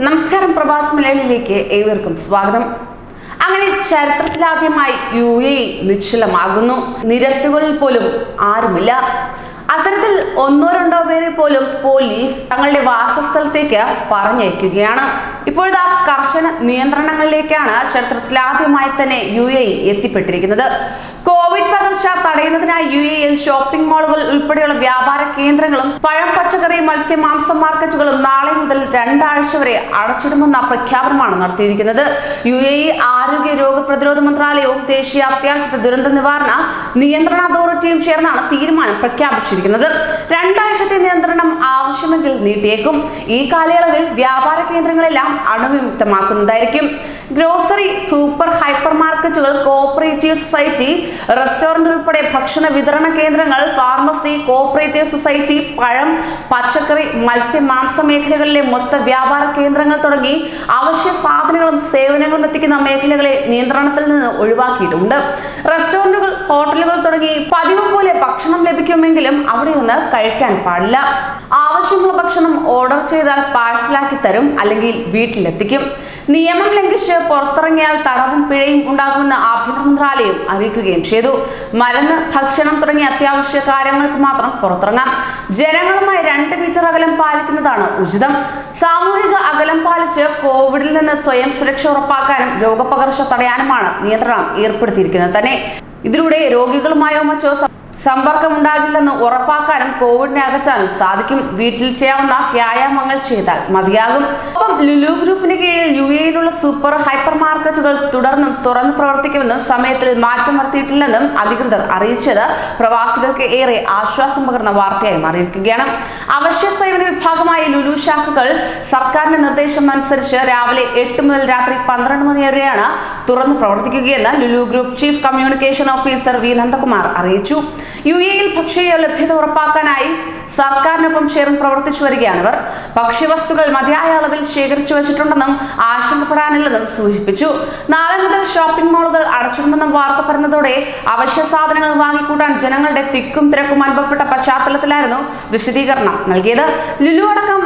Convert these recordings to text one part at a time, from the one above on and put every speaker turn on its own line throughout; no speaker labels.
നമസ്കാരം പ്രവാസ് മലയാളിയിലേക്ക് ഏവർക്കും സ്വാഗതം. അങ്ങനെ ചരിത്രത്തിലാദ്യമായി യു എ നിശ്ചലമാകുന്നു. നിരത്തുകളിൽ പോലും ആരുമില്ല. അത്തരത്തിൽ ഒന്നോ രണ്ടോ പേരെ പോലും പോലീസ് തങ്ങളുടെ വാസസ്ഥലത്തേക്ക് പറഞ്ഞയക്കുകയാണ്. ഇപ്പോഴത്തെ കർശന നിയന്ത്രണങ്ങളിലേക്കാണ് ചരിത്രത്തിലാദ്യമായി തന്നെ യു എ എത്തിപ്പെട്ടിരിക്കുന്നത്. കോവിഡ് പകർച്ച തടയുന്നതിനായി യു എയിൽ ഷോപ്പിംഗ് മാളുകൾ ഉൾപ്പെടെയുള്ള വ്യാപാര കേന്ദ്രങ്ങളും പഴം പച്ചക്കറി മത്സ്യ മാംസം മാർക്കറ്റുകളും നാളെ മുതൽ രണ്ടാഴ്ച വരെ അടച്ചിടുമെന്ന പ്രഖ്യാപനമാണ് നടത്തിയിരിക്കുന്നത്. യു എ ഇ ആരോഗ്യ രോഗപ്രതിരോധ മന്ത്രാലയവും ദേശീയ അത്യാഹിത ദുരന്ത നിവാരണ നിയന്ത്രണ അതോറിറ്റിയും ചേർന്നാണ് തീരുമാനം പ്രഖ്യാപിച്ചിരിക്കുന്നത്. രണ്ടാഴ്ചത്തെ നിയന്ത്രണം ആവശ്യമെങ്കിൽ നീട്ടിയേക്കും. ഈ കാലയളവിൽ വ്യാപാര കേന്ദ്രങ്ങളെല്ലാം അണുവിമുക്തമാക്കുന്നതായിരിക്കും. ഗ്രോസറി സൂപ്പർ ഹൈപ്പർ മാർക്കറ്റുകൾ കോഓപ്പറേറ്റീവ് സൊസൈറ്റി റെസ്റ്റോറന്റ് ഉൾപ്പെടെ ഭക്ഷണ വിതരണ കേന്ദ്രങ്ങൾ ഫാർമസി കോഓപ്പറേറ്റീവ് സൊസൈറ്റി പഴം പച്ചക്കറി മത്സ്യ മാംസ മേഖലകളിലെ മൊത്ത വ്യാപാര കേന്ദ്രങ്ങൾ തുടങ്ങി അവശ്യ സാധനങ്ങളും സേവനങ്ങളും എത്തിക്കുന്ന മേഖലകളെ നിയന്ത്രണത്തിൽ നിന്ന് ഒഴിവാക്കിയിട്ടുണ്ട്. റെസ്റ്റോറന്റുകൾ ഹോട്ടലുകൾ തുടങ്ങി പതിവ് പോലെ ഭക്ഷണം ലഭിക്കുമെങ്കിലും അവിടെ നിന്ന് കഴിക്കാൻ പാടില്ല. ആവശ്യമുള്ള ഭക്ഷണം ഓർഡർ ചെയ്താൽ പാഴ്സലാക്കി തരും അല്ലെങ്കിൽ വീട്ടിലെത്തിക്കും. നിയമം ലംഘിച്ച് പുറത്തിറങ്ങിയാൽ തടവും പിഴയും ഉണ്ടാകുമെന്ന് ആഭ്യന്തര മന്ത്രാലയം അറിയിക്കുകയും ചെയ്തു. മരുന്ന് ഭക്ഷണം തുടങ്ങിയ അത്യാവശ്യ കാര്യങ്ങൾക്ക് മാത്രം പുറത്തിറങ്ങാം. ജനങ്ങളുമായി രണ്ട് മീറ്റർ അകലം പാലിക്കുന്നതാണ് ഉചിതം. സാമൂഹിക അകലം പാലിച്ച് കോവിഡിൽ നിന്ന് സ്വയം സുരക്ഷ ഉറപ്പാക്കാനും രോഗപകർച്ച തടയാനുമാണ് നിയന്ത്രണം ഏർപ്പെടുത്തിയിരിക്കുന്നത് തന്നെ. ഇതിലൂടെ രോഗികളുമായോ മറ്റോ സമ്പർക്കമുണ്ടാകില്ലെന്ന് ഉറപ്പാക്കാനും കോവിഡിനെ അകറ്റാനും സാധിക്കും. വീട്ടിൽ ചെയ്യാവുന്ന വ്യായാമങ്ങൾ ചെയ്താൽ മതിയാകും. ഒപ്പം ലുലു ഗ്രൂപ്പിന് കീഴിൽ യു എയിലുള്ള സൂപ്പർ ഹൈപ്പർ മാർക്കറ്റുകൾ തുടർന്നും തുറന്നു പ്രവർത്തിക്കുമെന്നും സമയത്തിൽ മാറ്റം വരുത്തിയിട്ടില്ലെന്നും അധികൃതർ അറിയിച്ചത് പ്രവാസികൾക്ക് ഏറെ ആശ്വാസം പകർന്ന വാർത്തയായി മാറിയിരിക്കുകയാണ് അവശ്യ സേവന വിഭാഗമായ ലുലു ശാഖകൾ സർക്കാരിന്റെ നിർദ്ദേശം അനുസരിച്ച് രാവിലെ എട്ട് മുതൽ രാത്രി പന്ത്രണ്ട് മണി വരെയാണ് തുറന്നു പ്രവർത്തിക്കുകയെന്ന് Lulu group chief communication officer V Nandakumar അറിയിച്ചു. യു എയിൽ ഭക്ഷ്യ ലഭ്യത ഉറപ്പാക്കാനായി സർക്കാരിനൊപ്പം ചേർന്ന് പ്രവർത്തിച്ചു വരികയാണിവർ ഭക്ഷ്യവസ്തുക്കൾ മതിയായ അളവിൽ ശേഖരിച്ചു വെച്ചിട്ടുണ്ടെന്നും ആശങ്കപ്പെടാനില്ലെന്നും സൂചിപ്പിച്ചു. നാളെ മുതൽ ഷോപ്പിംഗ് മാളുകൾ അടച്ചിടുമെന്ന വാർത്ത പറഞ്ഞതോടെ അവശ്യ സാധനങ്ങൾ വാങ്ങിക്കൂട്ടാൻ ജനങ്ങളുടെ തിക്കും തിരക്കും അനുഭവപ്പെട്ട പശ്ചാത്തലത്തിലായിരുന്നു വിശദീകരണം നൽകിയത്. ലുലു അടക്കം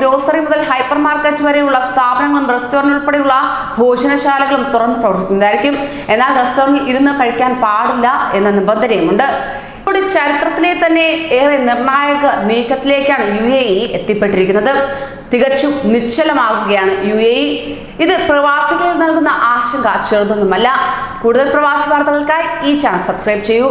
ഗ്രോസറി മുതൽ ഹൈപ്പർ മാർക്കറ്റ് വരെയുള്ള സ്ഥാപനങ്ങളും റെസ്റ്റോറന്റ് ഉൾപ്പെടെയുള്ള ഭോജനശാലകളും തുറന്ന് പ്രവർത്തിക്കുന്നതായിരിക്കും. എന്നാൽ റെസ്റ്റോറന്റിൽ ഇരുന്ന് കഴിക്കാൻ പാടില്ല എന്ന നിബന്ധനയുമുണ്ട്. ഇവിടെ ചരിത്രത്തിലെ തന്നെ ഏറെ നിർണായക നീക്കത്തിലേക്കാണ് യു എ ഇ എത്തിപ്പെട്ടിരിക്കുന്നത്. തികച്ചും നിശ്ചലമാകുകയാണ് യു എ ഇ. ഇത് പ്രവാസികളിൽ നൽകുന്ന ആശങ്ക ചെറുതൊന്നുമല്ല. കൂടുതൽ പ്രവാസി വാർത്തകൾക്കായി ഈ ചാനൽ സബ്സ്ക്രൈബ് ചെയ്യൂ.